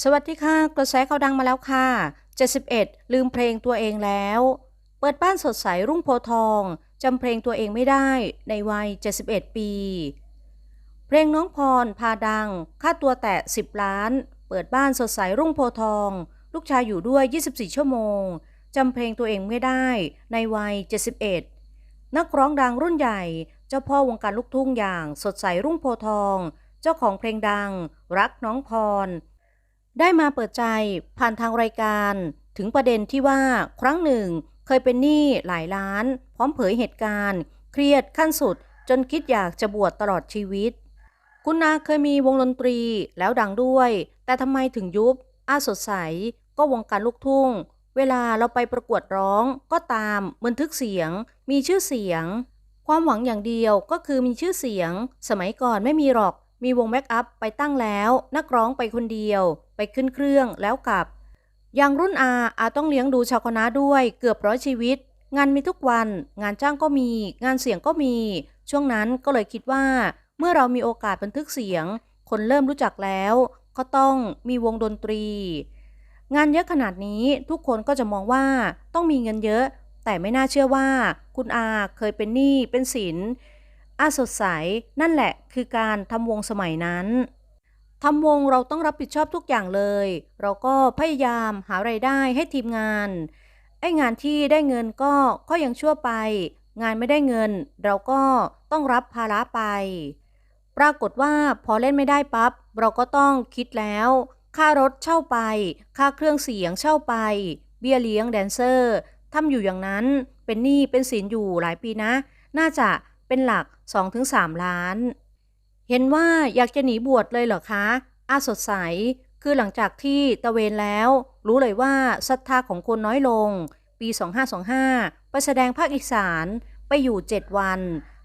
สวัสดีค่ะ กระแสข่าวดังมาแล้วค่ะ 71 ลืมเพลงตัวเองแล้ว เปิดบ้านสดใสรุ่งโพทองจำเพลงตัวเองไม่ได้ในวัย 71 ปี เพลงน้องพร พาดัง ค่าตัวแตะ 10 ล้าน เปิดบ้านสดใสรุ่งโพทอง ลูกชายอยู่ด้วย 24 ชั่วโมงจำเพลงตัวเองไม่ได้ในวัย 71 นักร้องดังรุ่นใหญ่ เจ้าพ่อวงการลูกทุ่งอย่างสดใสรุ่งโพทอง เจ้าของเพลงดัง รักน้องพร ได้มาเปิดใจผ่านทางรายการ ถึงประเด็นที่ว่าครั้งหนึ่ง เคยเป็นหนี้หลายล้าน พร้อมเผยเหตุการณ์ เครียดขั้นสุด จนคิดอยากจะบวชตลอดชีวิต คุณนาเคยมีวงดนตรีแล้วดังด้วย แต่ทำไมถึงยุบอาสดใส ก็วงการลูกทุ่ง เวลาเราไปประกวดร้องก็ตามบันทึกเสียง มีชื่อเสียง ความหวังอย่างเดียวก็คือมีชื่อเสียง สมัยก่อนไม่มีหรอก มีวงแบ็กอัพไปตั้งแล้ว นักร้องไปคนเดียว ไปขึ้นเครื่องแล้วกลับ อย่างรุ่นอาอาต้องเลี้ยงดูชาวคณะด้วยเกือบร้อยชีวิต งานมีทุกวัน งานจ้างก็มี งานเสียงก็มี ช่วงนั้นก็เลยคิดว่า เมื่อเรามีโอกาสบันทึกเสียง คนเริ่มรู้จักแล้ว ก็ต้องมีวงดนตรี งานเยอะขนาดนี้ทุกคนก็จะมองว่าต้องมีเงินเยอะ แต่ไม่น่าเชื่อว่า คุณอาเคยเป็นหนี้เป็นสิน อาสดใส นั่นแหละคือการทำวงสมัยนั้นทำวงเราต้องรับผิดชอบทุกอย่างเลย เราก็พยายามหาไรายได้ให้ทีมงาน ไอ้งานที่ได้เงินก็ก็ยังชั่วไป งานไม่ได้เงิน เราก็ต้องรับภาระไป ปรากฏว่าพอเล่นไม่ได้ปับ๊บเราก็ต้องคิดแล้ว ค่ารถเช่าไป ค่าเครื่องเสียงเช่าไป เบี้ยเลี้ยงแดนเซอร์ทำอยู่อย่างนั้น เป็นหนี้เป็นสินอยู่หลายปีนะ น่าจะ เป็นหลัก 2-3 ล้าน เห็นว่าอยากจะหนีบวชเลยเหรอคะ อาสดใส คือหลังจากที่ตะเวนแล้ว รู้เลยว่าศรัทธาของคนน้อยลง ปี 2525 ไปแสดงภาคอีสานไปอยู่ 7 วัน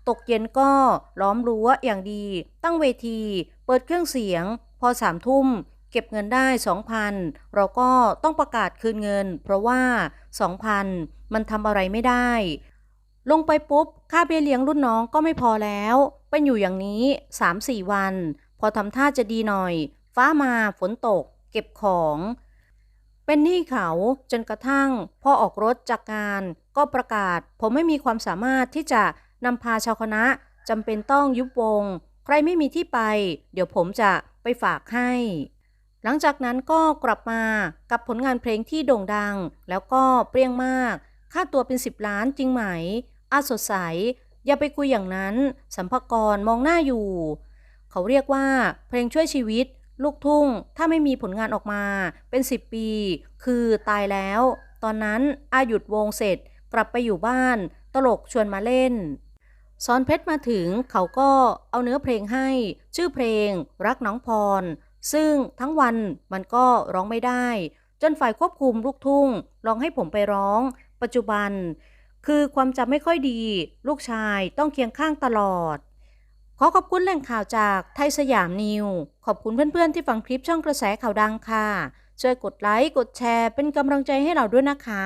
ตกเย็นก็ล้อมรั้วอย่างดี ตั้งเวที เปิดเครื่องเสียง พอสามทุ่มเก็บเงินได้ 2,000 เราก็ต้องประกาศคืนเงิน เพราะว่า 2,000 มันทำอะไรไม่ได้ ลงไปปุ๊บ ค่าเบี้ยเลี้ยงรุ่นน้องก็ไม่พอแล้ว เป็นอยู่อย่างนี้ 3-4 วัน พอทำท่าจะดีหน่อย ฟ้ามาฝนตก เก็บของ เป็นหนี้เขาจนกระทั่งพอออกรถจากงาน ก็ประกาศ ผมไม่มีความสามารถที่จะนำพาชาวคณะจำเป็นต้องยุบวง ใครไม่มีที่ไป เดี๋ยวผมจะไปฝากให้ หลังจากนั้นก็กลับมากับผลงานเพลงที่โด่งดัง แล้วก็เปรี้ยงมาก ค่าตัวเป็น 10 ล้านจริงไหม อาสดใส อย่าไปคุยอย่างนั้น สัมภากรมองหน้าอยู่ เขาเรียกว่า เพลงช่วยชีวิต ลูกทุ่ง ถ้าไม่มีผลงานออกมา เป็น10ปี คือตายแล้ว ตอนนั้นอาหยุดวงเสร็จ กลับไปอยู่บ้าน ตลกชวนมาเล่นซอนเพชรมาถึงเขาก็เอาเนื้อเพลงให้ ชื่อเพลง รักน้องพร ซึ่งทั้งวันมันก็ร้องไม่ได้ จนฝ่ายควบคุมลูกทุ่งลองให้ผมไปร้อง ปัจจุบัน คือความจำไม่ค่อยดี ลูกชายต้องเคียงข้างตลอด ขอขอบคุณแหล่งข่าวจากไทยสยามนิว ขอบคุณเพื่อนๆที่ฟังคลิปช่องกระแสข่าวดังค่ะ ช่วยกดไลค์ กดแชร์เป็นกำลังใจให้เราด้วยนะคะ